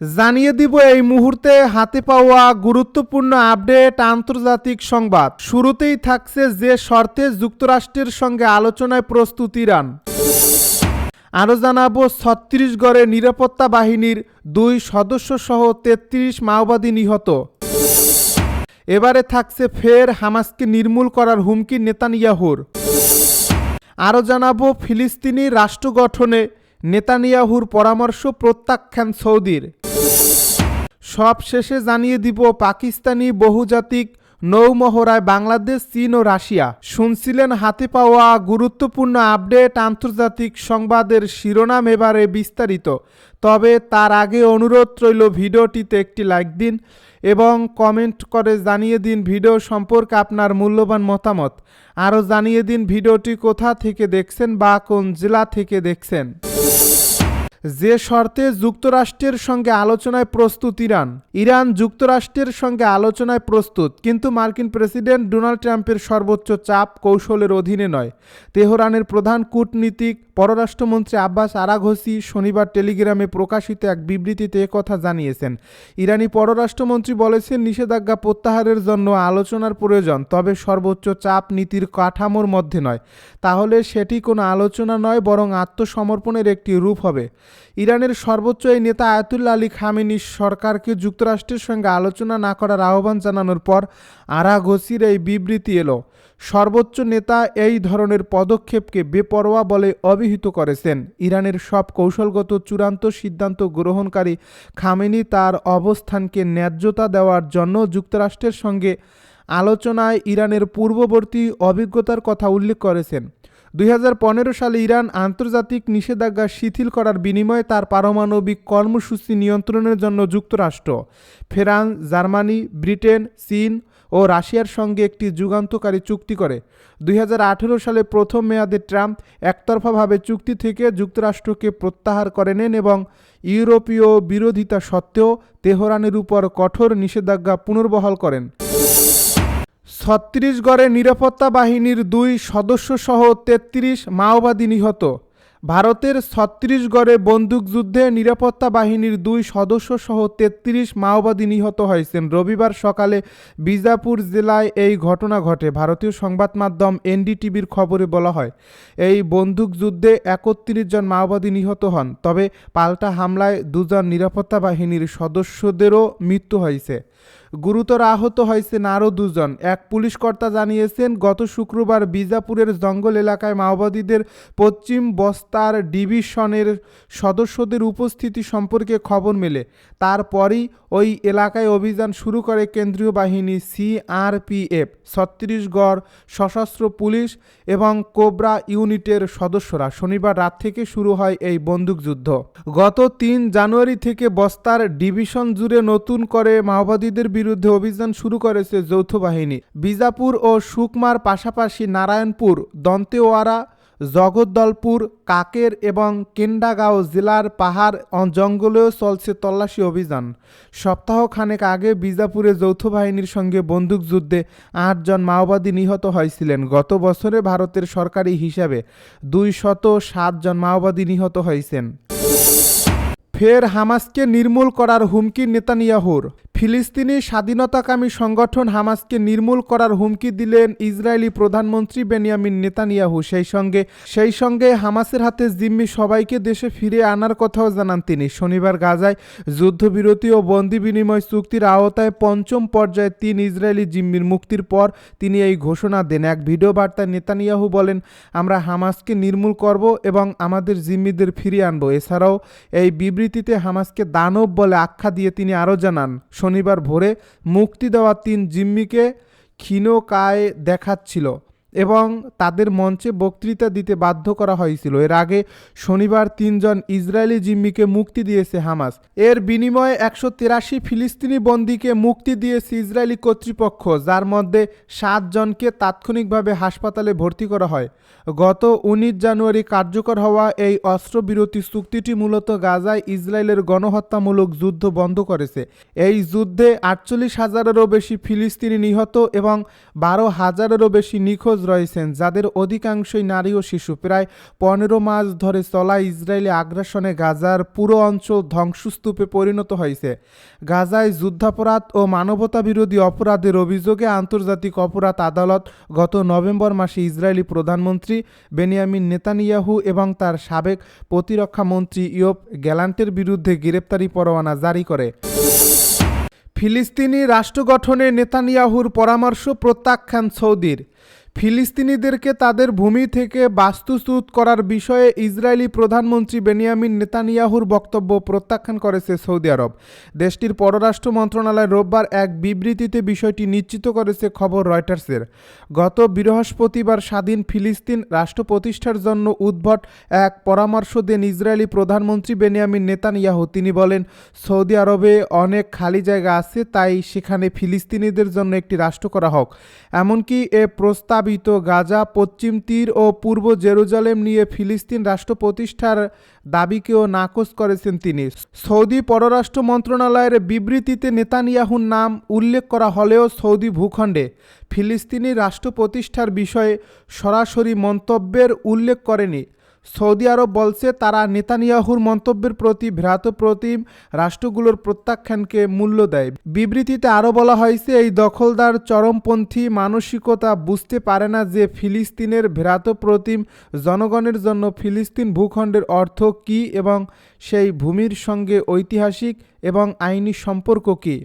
জানিয়ে দিব এই মুহূর্তে হাতে পাওয়া গুরুত্বপূর্ণ আপডেট আন্তর্জাতিক সংবাদ। শুরুতেই থাকছে যে শর্তে যুক্তরাষ্ট্রের সঙ্গে আলোচনায় প্রস্তুত ইরান। আরও জানাব, ছত্তিশগড়ে নিরাপত্তা বাহিনীর দুই সদস্য সহ তেত্রিশ মাওবাদী নিহত। এবারে থাকছে ফের হামাসকে নির্মূল করার হুমকি নেতানিয়াহুর। আরও জানাব, ফিলিস্তিনি রাষ্ট্র গঠনে নেতানিয়াহুর পরামর্শ প্রত্যাখ্যান সৌদির। সব শেষে জানিয়ে দিব পাকিস্তানি বহুজাতিক নৌমহড়ায় বাংলাদেশ, চীন ও রাশিয়া। শুনছিলেন হাতে পাওয়া গুরুত্বপূর্ণ আপডেট আন্তর্জাতিক সংবাদের শিরোনাম এবারে বিস্তারিত। তবে তার আগে অনুরোধ রইল ভিডিওটিতে একটি লাইক দিন এবং কমেন্ট করে জানিয়ে দিন ভিডিও সম্পর্কে আপনার মূল্যবান মতামত। আরও জানিয়ে দিন ভিডিওটি কোথা থেকে দেখছেন বা কোন জেলা থেকে দেখছেন। যে শর্তে যুক্তরাষ্ট্রের সঙ্গে আলোচনায় প্রস্তুত ইরান। ইরান যুক্তরাষ্ট্রের সঙ্গে আলোচনায় প্রস্তুত, কিন্তু মার্কিন প্রেসিডেন্ট ডোনাল্ড ট্রাম্পের সর্বোচ্চ চাপ কৌশলের অধীনে নয়। তেহরানের প্রধান কূটনীতিক পররাষ্ট্রমন্ত্রী আব্বাস আরাঘসি শনিবার টেলিগ্রামে প্রকাশিত এক বিবৃতিতে কথা জানিয়েছেন। ইরানি পররাষ্ট্রমন্ত্রী বলেছেন, নিষেধাজ্ঞা প্রত্যাহারের জন্য আলোচনার প্রয়োজন, তবে সর্বোচ্চ চাপ নীতির কাঠামোর মধ্যে নয়। তাহলে সেটি কোনো আলোচনা নয়, বরং আত্মসমর্পণের একটি রূপ হবে। ইরানের সর্বোচ্চ এই নেতা আয়াতুল্লা আলী খামেনি সরকারকে যুক্তরাষ্ট্রের সঙ্গে আলোচনা না করার আহ্বান জানানোর পর আরাঘসির এই বিবৃতি এলো। সর্বোচ্চ নেতা এই ধরনের পদক্ষেপকে বেপরোয়া বলে অভিহিত করেছেন। ইরানের সব কৌশলগত চূড়ান্ত সিদ্ধান্ত গ্রহণকারী খামেনি তার অবস্থানকে ন্যায্যতা দেওয়ার জন্য যুক্তরাষ্ট্রের সঙ্গে আলোচনায় ইরানের পূর্ববর্তী অভিজ্ঞতার কথা উল্লেখ করেছেন। দুই হাজার পনেরো সালে ইরান আন্তর্জাতিক নিষেধাজ্ঞা শিথিল করার বিনিময়ে তার পারমাণবিক কর্মসূচি নিয়ন্ত্রণের জন্য যুক্তরাষ্ট্র, ফ্রান্স, জার্মানি, ব্রিটেন, চীন ও রাশিয়ার সঙ্গে একটি যুগান্তকারী চুক্তি করে। দুই হাজার আঠেরো সালে প্রথম মেয়াদে ট্রাম্প একতরফাভাবে চুক্তি থেকে যুক্তরাষ্ট্রকে প্রত্যাহার করে নেন এবং ইউরোপীয় বিরোধিতা সত্ত্বেও তেহরানের উপর কঠোর নিষেধাজ্ঞা পুনর্বহাল করেন। ছত্তিশগড়ে নিরাপত্তা বাহিনীর দুই সদস্যসহ তেত্রিশ মাওবাদী নিহত। ভারতের ছত্রিশগড়ে বন্দুকযুদ্ধে নিরাপত্তা বাহিনীর দুই সদস্যসহ তেত্রিশ মাওবাদী নিহত হয়েছেন। রবিবার সকালে বিজাপুর জেলায় এই ঘটনা ঘটে। ভারতীয় সংবাদ মাধ্যম এনডিটিভির খবরে বলা হয়, এই বন্দুকযুদ্ধে একত্রিশ জন মাওবাদী নিহত হন, তবে পাল্টা হামলায় দুজন নিরাপত্তা বাহিনীর সদস্যদেরও মৃত্যু হয়েছে। গুরুতর আহত হয়েছেন আরও দুজন। এক পুলিশ কর্তা জানিয়েছেন, গত শুক্রবার বিজাপুরের জঙ্গল এলাকায় মাওবাদীদের পশ্চিম বস্তার ডিভিশনের সদস্যদের উপস্থিতি সম্পর্কে খবর মেলে। তারপরই ওই এলাকায় অভিযান শুরু করে কেন্দ্রীয় বাহিনী সিআরপিএফ, ছত্তিশগড় সশস্ত্র পুলিশ এবং কোবরা ইউনিটের সদস্যরা। শনিবার রাত থেকে শুরু হয় এই বন্দুকযুদ্ধ গত তিন জানুয়ারি থেকে বস্তার ডিভিশন জুড়ে নতুন করে মাওবাদীদের বিরুদ্ধে অভিযান শুরু করেছে যৌথ বাহিনী। বিজাপুর ও সুকমার পাশাপাশি নারায়ণপুর দন্তেওয়ারা জগদ্দলপুর, কাকের এবং কেন্ডাগাঁও জেলার পাহাড় জঙ্গলেও চলছে তল্লাশি অভিযান। সপ্তাহখানেক আগে বিজাপুরে যৌথ বাহিনীর সঙ্গে বন্দুকযুদ্ধে আটজন মাওবাদী নিহত হয়েছিলেন। গত বছরে ভারতের সরকারি হিসাবে দুই শত সাতজন মাওবাদী নিহত হয়েছেন। ফের হামাসকে নির্মূল করার হুমকি নেতানিয়াহুর। ফিলিস্তিনি স্বাধীনতাকামী সংগঠন হামাসকে নির্মূল করার হুমকি দিলেন ইসরায়েলি প্রধানমন্ত্রী বেনিয়ামিন নেতানিয়াহু। সেই সঙ্গে সেই সঙ্গে হামাসের হাতে জিম্মি সবাইকে দেশে ফিরে আনার কথাও জানান তিনি। শনিবার গাজায় যুদ্ধবিরতি ও বন্দি বিনিময় চুক্তির আওতায় পঞ্চম পর্যায়ে তিন ইসরায়েলি জিম্মির মুক্তির পর তিনি এই ঘোষণা দেন। এক ভিডিও বার্তায় নেতানিয়াহু বলেন, আমরা হামাসকে নির্মূল করব এবং আমাদের জিম্মিদের ফিরিয়ে আনব। এছাড়াও এই বিবৃতিতে হামাসকে দানব বলে আখ্যা দিয়ে তিনি আরও জানান, শনিবার ভোরে মুক্তি দেওয়া তিন জিম্মিকে ক্ষীণকায় দেখাচ্ছিল। এবং তাদের মঞ্চে বক্তৃতা দিতে বাধ্য করা হয়েছিল। এর আগে শনিবার তিনজন ইসরায়েলি জিম্মিকে মুক্তি দিয়েছে হামাস। এর বিনিময়ে একশো তিরাশি ফিলিস্তিনি বন্দীকে মুক্তি দিয়েছে ইসরায়েলি কর্তৃপক্ষ, যার মধ্যে সাতজনকে তাৎক্ষণিকভাবে হাসপাতালে ভর্তি করা হয়। গত উনিশ জানুয়ারি কার্যকর হওয়া এই অস্ত্রবিরতি চুক্তিটি মূলত গাজায় ইসরায়েলের গণহত্যামূলক যুদ্ধ বন্ধ করেছে। এই যুদ্ধে আটচল্লিশ হাজারেরও বেশি ফিলিস্তিনি নিহত এবং বারো হাজারেরও বেশি নিখোঁজ রয়েছেন, যাদের অধিকাংশই নারী ও শিশু। প্রায় পনেরো মাস ধরে চলা ইসরায়েলি আগ্রাসনে গাজার পুরো অঞ্চল ধ্বংসস্তূপে পরিণত হয়েছে। গাজায় যুদ্ধাপরাধ ও মানবতা বিরোধী অপরাধের অভিযোগে আন্তর্জাতিক অপরাধ আদালত গত নভেম্বর মাসে ইসরায়েলি প্রধানমন্ত্রী বেনিয়ামিন নেতানিয়াহু এবং তার সাবেক প্রতিরক্ষা মন্ত্রী ইয়োব গ্যালান্টের বিরুদ্ধে গ্রেপ্তারি পরোয়ানা জারি করে। ফিলিস্তিনি রাষ্ট্র গঠনে নেতানিয়াহুর পরামর্শ প্রত্যাখ্যান সৌদির। ফিলিস্তিনিদেরকে তাদের ভূমি থেকে বাস্তুচ্যুত করার বিষয়ে ইসরায়েলি প্রধানমন্ত্রী বেনিয়ামিন নেতানিয়াহুর বক্তব্য প্রত্যাখ্যান করেছে সৌদি আরব। দেশটির পররাষ্ট্র মন্ত্রণালয় রোববার এক বিবৃতিতে বিষয়টি নিশ্চিত করেছে খবর রয়টার্সের। গত বৃহস্পতিবার স্বাধীন ফিলিস্তিন রাষ্ট্র প্রতিষ্ঠার জন্য উদ্ভট এক পরামর্শ দেন ইসরায়েলি প্রধানমন্ত্রী বেনিয়ামিন নেতানিয়াহু। তিনি বলেন, সৌদি আরবে অনেক খালি জায়গা আছে, তাই সেখানে ফিলিস্তিনিদের জন্য একটি রাষ্ট্র করা হোক। এমনকি এ প্রস্তাবিত গাজা, পশ্চিম তীর ও পূর্ব জেরুজালেম নিয়ে ফিলিস্তিন রাষ্ট্র প্রতিষ্ঠার দাবিকেও নাকচ করেছেন তিনি। সৌদি পররাষ্ট্র মন্ত্রণালয়ের বিবৃতিতে নেতানিয়াহুর নাম উল্লেখ করা হলেও সৌদি ভূখণ্ডে ফিলিস্তিনি রাষ্ট্র প্রতিষ্ঠার বিষয়ে সরাসরি মন্তব্যের উল্লেখ করেনি। সৌদি আরব বলছে তারা নেতানিয়াহুর মন্তব্যের প্রতি ভ্রাতপ্রতিম রাষ্ট্রগুলোর প্রত্যাখ্যানকে মূল্য দেয়। বিবৃতিতে আরও বলা হয়েছে, এই দখলদার চরমপন্থী মানসিকতা বুঝতে পারে না যে ফিলিস্তিনের ভ্রাতপ্রতিম জনগণের জন্য ফিলিস্তিন ভূখণ্ডের অর্থ কী এবং সেই ভূমির সঙ্গে ঐতিহাসিক এবং আইনি সম্পর্ক কী।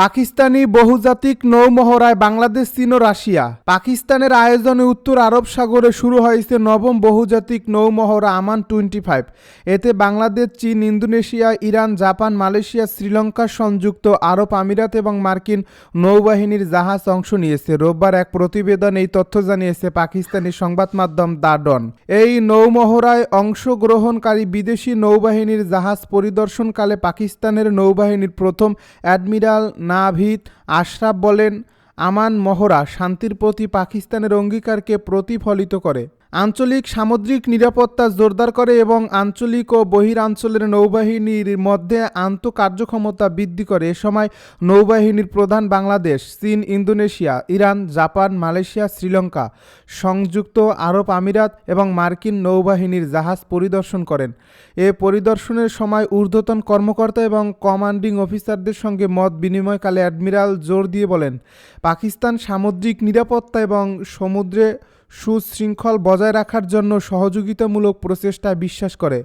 পাকিস্তানি বহুজাতিক নৌমহড়ায় বাংলাদেশ, চীন ও রাশিয়া। পাকিস্তানের আয়োজনে উত্তর আরব সাগরে শুরু হয়েছে নবম বহুজাতিক নৌমহড়া আমান টোয়েন্টি ফাইভ। এতে বাংলাদেশ, চীন, Indonesia, Iran, Japan, Malaysia, Sri Lanka সংযুক্ত আরব আমিরাত এবং মার্কিন নৌবাহিনীর জাহাজ অংশ নিয়েছে। রোববার এক প্রতিবেদন এই তথ্য জানিয়েছে পাকিস্তানি সংবাদ মাধ্যম দা ডন এই নৌমহড়ায় অংশগ্রহণকারী বিদেশি নৌবাহিনীর জাহাজ পরিদর্শনকালে পাকিস্তানের নৌবাহিনীর প্রথম অ্যাডমিরাল নাভিদ আশরাফ বলেন আমান মহড়া শান্তির প্রতি পাকিস্তানের অঙ্গীকারকে প্রতিফলিত করে। আঞ্চলিক সামুদ্রিক নিরাপত্তা জোরদার করে এবং আঞ্চলিক ও বহিরাঞ্চলের নৌবাহিনীর মধ্যে আন্তঃকার্যক্ষমতা বৃদ্ধি করে। এ সময় নৌবাহিনীর প্রধান বাংলাদেশ, চীন, Indonesia, Iran, Japan, Malaysia, Sri Lanka, সংযুক্ত আরব আমিরাত এবং মার্কিন নৌবাহিনীর জাহাজ পরিদর্শন করেন। এ পরিদর্শনের সময় ঊর্ধ্বতন কর্মকর্তা এবং কমান্ডিং অফিসারদের সঙ্গে মত বিনিময়কালে অ্যাডমিরাল জোর দিয়ে বলেন, পাকিস্তান সামুদ্রিক নিরাপত্তা এবং সমুদ্রে সুশৃঙ্খল বজায় রাখার জন্য সহযোগিতামূলক প্রচেষ্টায় বিশ্বাস করে।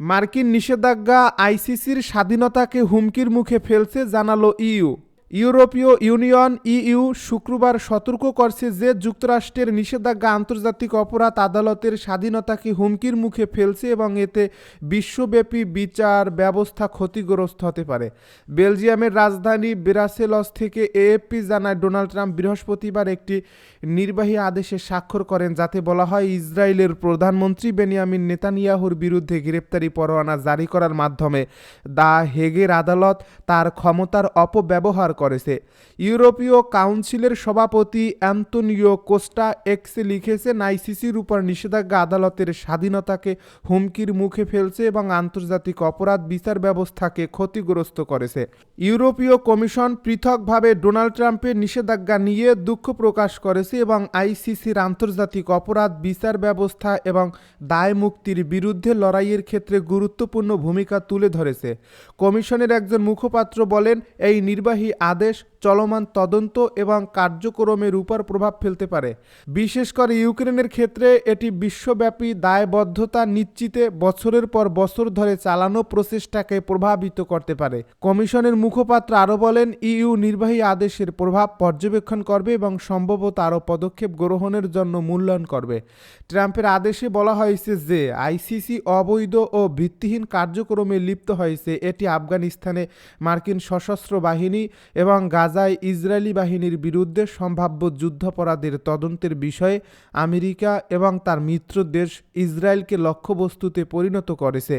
মার্কিন নিষেধাজ্ঞা আইসিসির স্বাধীনতাকে হুমকির মুখে ফেলছে, জানালো ইইউ ইউরোপীয় ইউনিয়ন, ইইউ, শুক্রবার সতর্ক করছে যে যুক্তরাষ্ট্রের নিষেধাজ্ঞা আন্তর্জাতিক অপরাধ আদালতের স্বাধীনতাকে হুমকির মুখে ফেলছে এবং এতে বিশ্বব্যাপী বিচার ব্যবস্থা ক্ষতিগ্রস্ত হতে পারে। বেলজিয়ামের রাজধানী ব্রাসেলস থেকে এএফপি জানায়, ডোনাল্ড ট্রাম্প বৃহস্পতিবার একটি নির্বাহী আদেশে স্বাক্ষর করেন, যাতে বলা হয় ইসরায়েলের প্রধানমন্ত্রী বেনিয়ামিন নেতানিয়াহুর বিরুদ্ধে গ্রেপ্তারি পরোয়ানা জারি করার মাধ্যমে দা হেগের আদালত তার ক্ষমতার অপব্যবহার করেছে। ইউরোপীয় কাউন্সিলের সভাপতি অ্যান্তনিও কোস্টা এক্সে লিখেছেন আইসিসির উপর নিষেধাজ্ঞা আদালতের স্বাধীনতাকে হুমকির মুখে ফেলছে এবং আন্তর্জাতিক অপরাধ বিচার ব্যবস্থাকে ক্ষতিগ্রস্ত করেছে। ইউরোপীয় কমিশন পৃথকভাবে ডোনাল্ড ট্রাম্পের নিষেধাজ্ঞা নিয়ে দুঃখ প্রকাশ করেছে এবং আইসিসির আন্তর্জাতিক অপরাধ বিচার ব্যবস্থা এবং দায় মুক্তির বিরুদ্ধে লড়াইয়ের ক্ষেত্রে গুরুত্বপূর্ণ ভূমিকা তুলে ধরেছে। কমিশনের একজন মুখপাত্র বলেন, এই নির্বাহী আদেশ, চলমান তদন্ত এবং কার্যক্রমের উপর প্রভাব ফেলতে পারে। বিশেষ করে ইউক্রেনের ক্ষেত্রে এটি বিশ্বব্যাপী দায়বদ্ধতা নিশ্চিতে বছরের পর বছর ধরে চালানো প্রচেষ্টাকে প্রভাবিত করতে পারে। কমিশনের মুখপাত্র আরও বলেন, ইইউ নির্বাহী আদেশের প্রভাব পর্যবেক্ষণ করবে এবং সম্ভবত আরও পদক্ষেপ গ্রহণের জন্য মূল্যায়ন করবে। ট্রাম্পের আদেশে বলা হয়েছে যে, আইসিসি অবৈধ ও ভিত্তিহীন কার্যক্রমে লিপ্ত হয়েছে। এটি আফগানিস্তানে মার্কিন সশস্ত্র বাহিনী এবং গাজায় ইসরায়েলি বাহিনীর বিরুদ্ধে সম্ভাব্য যুদ্ধাপরাধের তদন্তের বিষয়ে আমেরিকা এবং তার মিত্র দেশ ইসরায়েলকে লক্ষ্যবস্তুতে পরিণত করেছে।